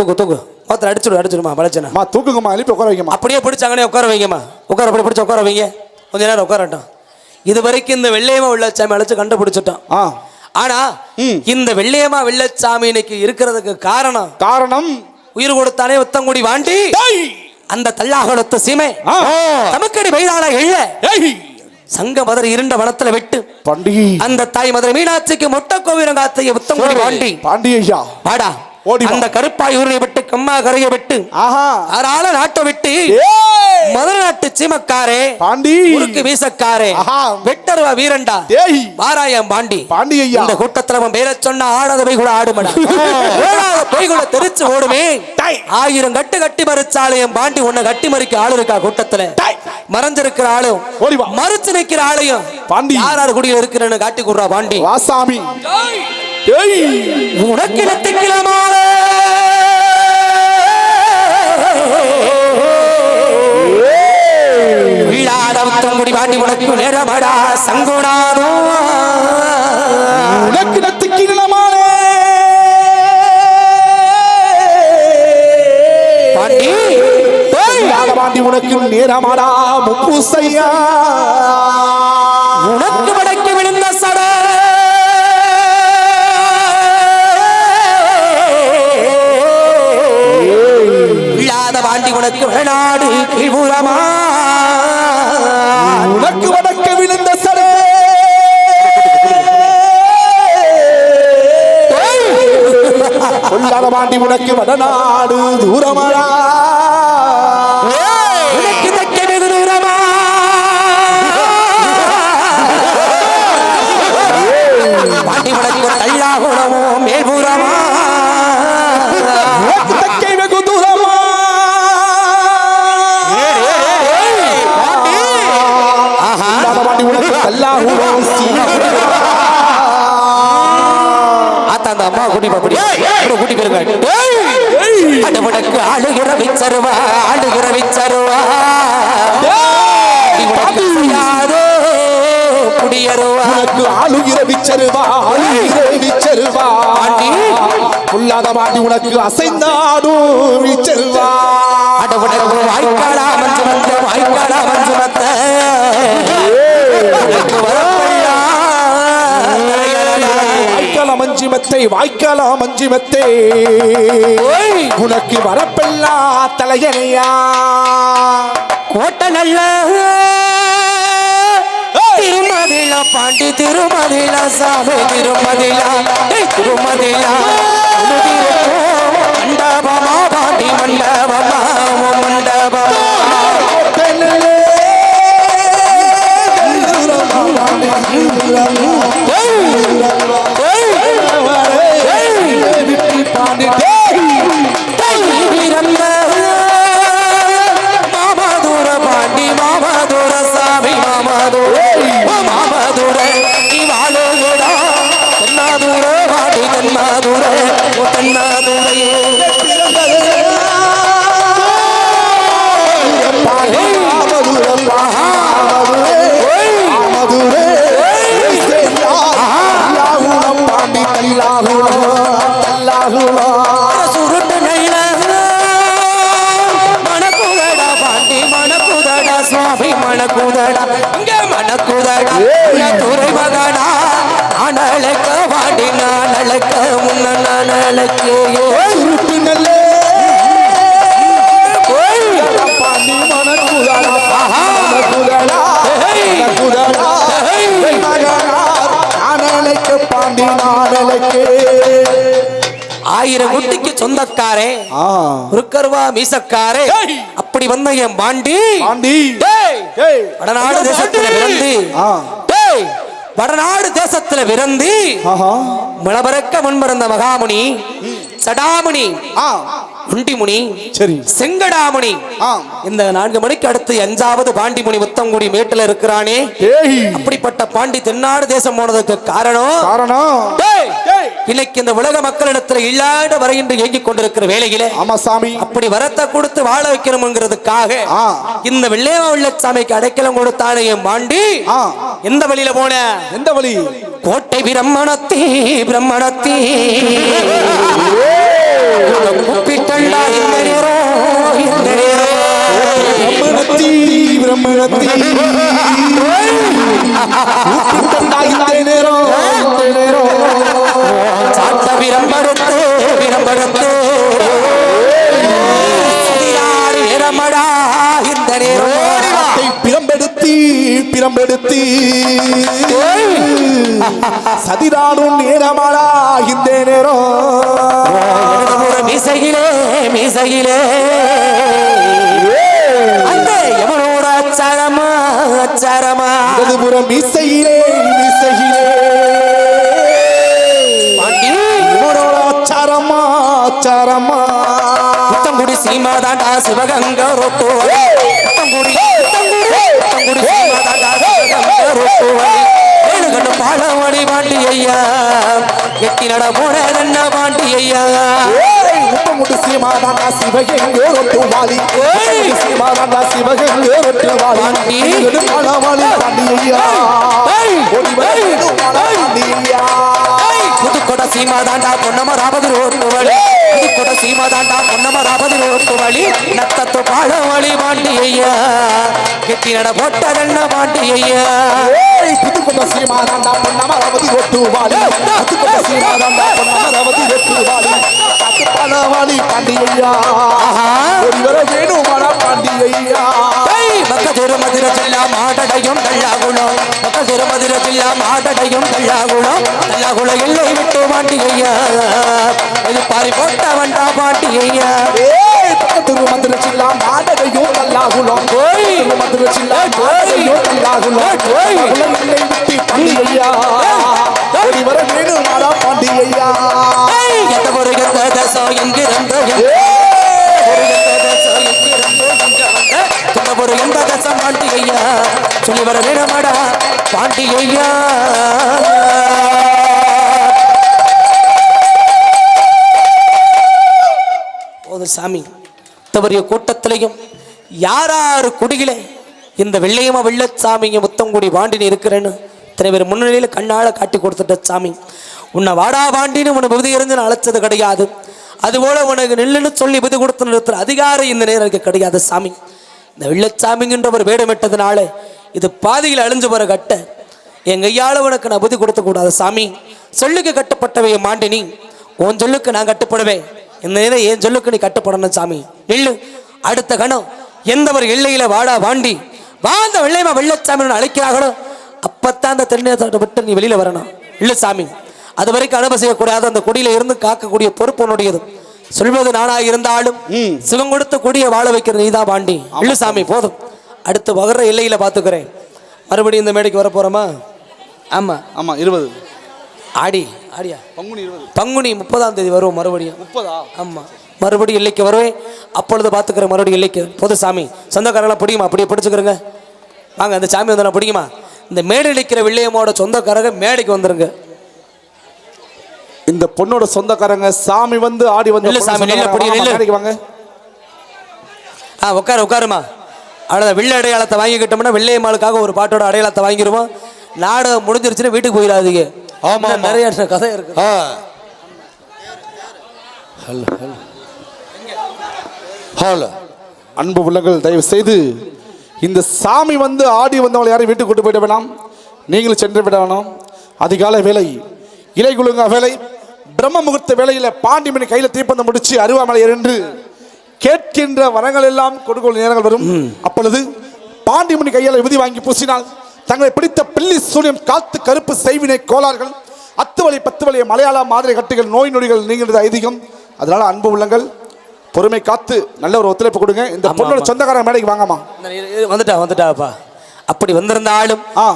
தூக்கு தூக்கு. ஒருத்தர் அடிச்சுடு அடிச்சுடுமா அம்மா தூக்குங்கம்மா எழுப்பி உட்கார வைக்கம்மா அப்படியே பிடிச்சாங்கன்னே உட்கார வைங்கம்மா. உட்கார அப்படி பிடிச்சி உட்கார வைங்க. கொஞ்ச நேரம் உட்காரட்டும். இது வரைக்கும் இந்த வெள்ளையமா வெள்ளச்சாமி அழைச்சு கண்டுபிடிச்சிட்டோம் ஆ. ஆனா. இந்த வெள்ளையமா வெள்ளச்சாமி இன்னைக்கு இருக்கிறதுக்கு காரணம் காரணம்? உயிர் கொடுத்தானே உத்தங்குடி வாண்டி! அந்த தல்லாகுளத்து சீமை. தமக்கடி வயதான ஏய்! சங்க மதுரை இருண்ட வனத்துல விட்டு. பண்டிகை அந்த தாய் மதுரை மீனாட்சிக்கு மொட்டை கோவிலங்காத்தைய உத்தங்குடி வாண்டி. பாண்டி ஓடி வா. அந்த கருப்பாய் ஊரை விட்டு கம்மா கரையை விட்டு ஆஹா. ஆறால நாட்டை விட்டு ஏய்! மதுரை நாட்டு சீமக்காரே பாண்டி. உருக்கு வீசக்காரே ஆஹா. வெட்டருவா வீரண்டா ஏய். வாராயம் பாண்டி. பாண்டி ஐயா. இந்த கூட்டத்துல அவன் பேர சொன்னா ஆடாத போய் கூட ஆடுமடா. போய் கூட தெரிச்சு ஓடுமே. ஆயிரம் கட்டு கட்டி மறிச்சாலையும் பாண்டி உன்னை கட்டி மறிக்க ஆளு இருக்கா கூட்டத்துல. மறைஞ்சிருக்கிற ஆளும் ஓடி வா. மறுச்சு நிக்கிற ஆளையும் பாண்டி. யார் யார் குடியில் இருக்கிறன்னு காட்டி கொடுறா பாண்டி. வாசாமி. உனக்கு உத்தங்குடி பாண்டி உனக்கு நேரமடா. சங்குடாதோ உனக்கு வடநாடு கீழ்புறமா உனக்கு வடக்க விழுந்த சடே. கொல்லாத உனக்கு வடநாடு தூரமாடா போயிருங்க அடவடக்கு ஆளுகிற விச்சருவா ஆளுகிற விச்சருவா செய்யாதோ குடியருவா உனக்கு ஆளுகிற விச்சருவா ஆளுகிற விச்சருவா பாண்டி கொல்லாத பாண்டி உனக்கு அசைந்தாடும் விச்சருவா அடவடக்கு வாய்க்காலா வாய்க்கால மஞ்சி மெத்தை வாய்க்கால மஞ்சி மெத்தை ஓய், உனக்கு வரப்பெல்லா தலையணையா? கோட்டை நல்ல திருமதில பாண்டி திருமதில சாமி திருமதில திருமதில. மணக்குதடா இங்க மணக்குதடா துறை முன்ன நாடலுக்கு ஆயிரம் குட்டிக்கு சொந்தக்காரே. ஆ. உருக்கருவா மீசக்காரே. அப்படி வந்த என் பாண்டி. வடநாடு தேசத்துல பிறந்து. வடநாடு தேசத்துல பிறந்து ஆஹா. மலபரக்க முன்பிறந்த மகாமுனி சடாமுனி ஆ. உண்டிமுனி சரி. செங்கடாமுனி. ஆ. இந்த நான்கு மணிக்கு அடுத்து அஞ்சாவது பாண்டிமுனி முத்தங்குடி மேட்டுல இருக்கிறானே. அப்படிப்பட்ட பாண்டி தென்னாடு தேசம் போனதுக்கு காரணம். காரணம். இன்னைக்கு இந்த உலக மக்களிடத்துல இல்லாத வரை என்று இயங்கிக் கொண்டிருக்கிற வேலையில ஆமா சாமி. அப்படி வரத்தை கொடுத்து வாழ வைக்கணுங்கிறதுக்காக இந்த வெள்ளையா உள்ள சாமிக்கு அடைக்கலம் கொடுத்தாலையும் மாண்டி எந்த வழியில போன? எந்த வழி? கோட்டை பிரம்மணத்தி பிரம்மணத்தி. கூப்பிட்டண்டா இந்த நேரம் இந்த நேரம் பிரம்மணத்தி பிரம்பெடுத்தி சதிராடும் நேரமாடா இந்த நேரம். மீசையிலே மீசையிலே. அந்த யமனோட அச்சாரமா அச்சாரமா? இடதுபுறம் இசையிலே பாண்டி. இவனோட அச்சாரமா அச்சாரமா. புத்தங்குடி சீமா தாண்டா சிவகங்க ரொட்டுவலி புத்தங்குடி புத்தங்குடி புத்தங்குடி சீமா தாண்டா சிவகங்க ரொட்டுவலி ஏழு கண்ணு பாலமணி பாண்டி ஐயா. எட்டி நட போனதென்ன பாண்டி ஐயா. முத்தமுட்டு சீமாதாண்டா சிவகங்கோ ரொட்டுவாளி முத்தமுட்டு சீமாதாண்டா சிவகங்கோ ரொட்டுவாளி பாண்டி. நெடுமாளவாளி பாண்டியையா ஏய், ஓடி வர ஏய், நெடுமாள பாண்டியையா புதுக்கோட சீமா தாண்டா பொன்னமராபதி ரோட்டு வழி பொன்னமராபதி ரோட்டு வழி நத்தத்து பாண்டி ஐயா நட போட்டதென்ன பாண்டி ஐயா ஏய், புதுக்கோட்டை சீமாதாண்டா மக்கள் திருமதிர ஜில்லா மாடடையும் தள்ளாகுளம் மக்கள் திருமதிர ஜில்லா மாடடையும் தள்ளாகுளம் தள்ளாகுளம் எல்லை விட்டு பாண்டி ஐயா இது பாரி போட்ட வண்டா பாண்டி ஐயா ஏய் பக்கத்து மந்திர சில்லா மாடகையும் நல்லாகுலம் ஓய். மந்திர சில்லா மாடகையும் நல்லாகுலம் ஓய். இல்லை விட்டு பாண்டியையா ஓடி வர வேணும் மாடா பாண்டியையா எந்த ஒரு எந்த தேசம் எங்கிருந்து ஒரு எந்த ஒரு எந்த தேசம் பாண்டி ஐயா சொல்லி வர வேணுமாடா பாண்டி ஐயா. போது சாமி தவறிய கூட்டத்திலையும் யாராரு குடியிலே? இந்த வெள்ளையம வெள்ளச்சாமிங்க முத்தங்குடி வாண்டினு இருக்கிறேன்னு இத்தனை பேர் முன்னிலையில் கண்ணால காட்டி கொடுத்துட்ட சாமி. உன்னை வாடா வாண்டின்னு உன்னை விதி இருந்து நான் அழைச்சது கிடையாது. அதுபோல உனக்கு நில்லுன்னு சொல்லி விதி கொடுத்து நிறுத்துற அதிகாரம் இந்த நேரம் எனக்கு கிடையாது சாமி. இந்த வெள்ளச்சாமிங்கின்ற ஒரு வேடமிட்டதுனால இது பாதியில் அழிஞ்சு வர கட்ட. என் கையால் உனக்கு நான் புதி கொடுத்த சாமி. சொல்லுக்கு கட்டப்பட்டவைய மாண்டினி உன் சொல்லுக்கு நான் கட்டுப்படுவேன். இந்த நேரம் என் சொல்லுக்கு நீ கட்டுப்படணும் சாமி. நில்லு. அடுத்த கணம் எந்த ஒரு எல்லையில வாடா வாண்டி. வாழ்ந்த வெள்ளையமா வெள்ளச்சாமி அழைக்கிறார்களோ. அப்பத்தான் அந்த தென்னத்தை விட்டு நீ வெளியில வரணும். இல்லை சாமி. அது வரைக்கும் அனுபவ செய்யக்கூடாது அந்த குடியில் இருந்து காக்கக்கூடிய பொறுப்பு உன்னுடையது. சொல்வது நானாக இருந்தாலும் சிவம் கொடுத்த கொடியை வாழ வைக்கிற நீதான் பாண்டி. இல்ல சாமி போதும். அடுத்து வகர எல்லையில பாத்துக்கிறேன் மறுபடியும் இந்த மேடைக்கு வர போறோமா? ஆமா. ஆமா இருபது. ஆடி ஆடியா? பங்குனி இருபது. பங்குனி முப்பதாம் தேதி வருவோம் மறுபடியும். முப்பதா? ஆமா. மறுபடியும் எல்லைக்கு வருவேன். அப்பொழுது பார்த்துக்கிறேன் மறுபடியும் எல்லைக்கு. பொது சாமி. சொந்தக்காரங்களாம் பிடிக்குமா? அப்படியே பிடிச்சுக்கிறேங்க. வாங்க அந்த சாமி வந்து பிடிக்குமா? இந்த மேடை நிற்கிற வெள்ளையம்மாவோட சொந்தக்காரங்க மேடைக்கு வந்துருங்க. இந்த பொண்ணோட சொந்தக்காரங்க சாமி வந்து ஆடி வந்து சாமி, வாங்க ஆ உட்காரு உட்காருமா. அவ்வளோதான் வெள்ளை அடையாளத்தை வாங்கிக்கிட்டோம்னா வெள்ளையம்மாளுக்காக ஒரு பாட்டோட அடையாளத்தை வாங்கிடுவோம். நாடகம் முடிஞ்சிருச்சுன்னா வீட்டுக்கு போயிடாதீங்க. ஆமா, இன்னும் ஆமா. நிறைய கதை இருக்கு. ஆ. ஹலோ அன்பு உள்ளங்கள் தயவு செய்து இந்த சாமி வந்து ஆடி வந்தவங்களை யாரையும் வீட்டுக்கு கொண்டு போயிட வேணாம். நீங்களும் சென்று விட வேணாம். அதிகாலை வேலை இலை குலுங்க வேலை பிரம்ம முகூர்த்த வேலையில பாண்டிமணி கையில தீப்பந்தம் முடிச்சு அருவாமலை என்று கேட்கின்ற வரங்கள் எல்லாம் கொடுக்கொள் நேரங்கள் வரும். அப்பொழுது பாண்டிமணி கையால் விதி வாங்கி பூசினால் தங்களை பிடித்த பில்லி சூனியம் காத்து கருப்பு செய்வினை கோளாறுகள் அத்து வழி பத்து வழி மலையாள மாதிரி கட்டுகள் நோய் நொடிகள் நீங்கிறது ஐதீகம். அதனால அன்பு உள்ளங்கள் பொறுமை காத்து நல்ல ஒரு ஒத்துழைப்பு கொடுங்க. இந்த பொண்ணோட. சொந்தக்காரன் மேடைக்கு வாங்கம்மா. வந்துட்டா வந்துட்டாப்பா. அப்படி வந்திருந்தாலும் ஆ.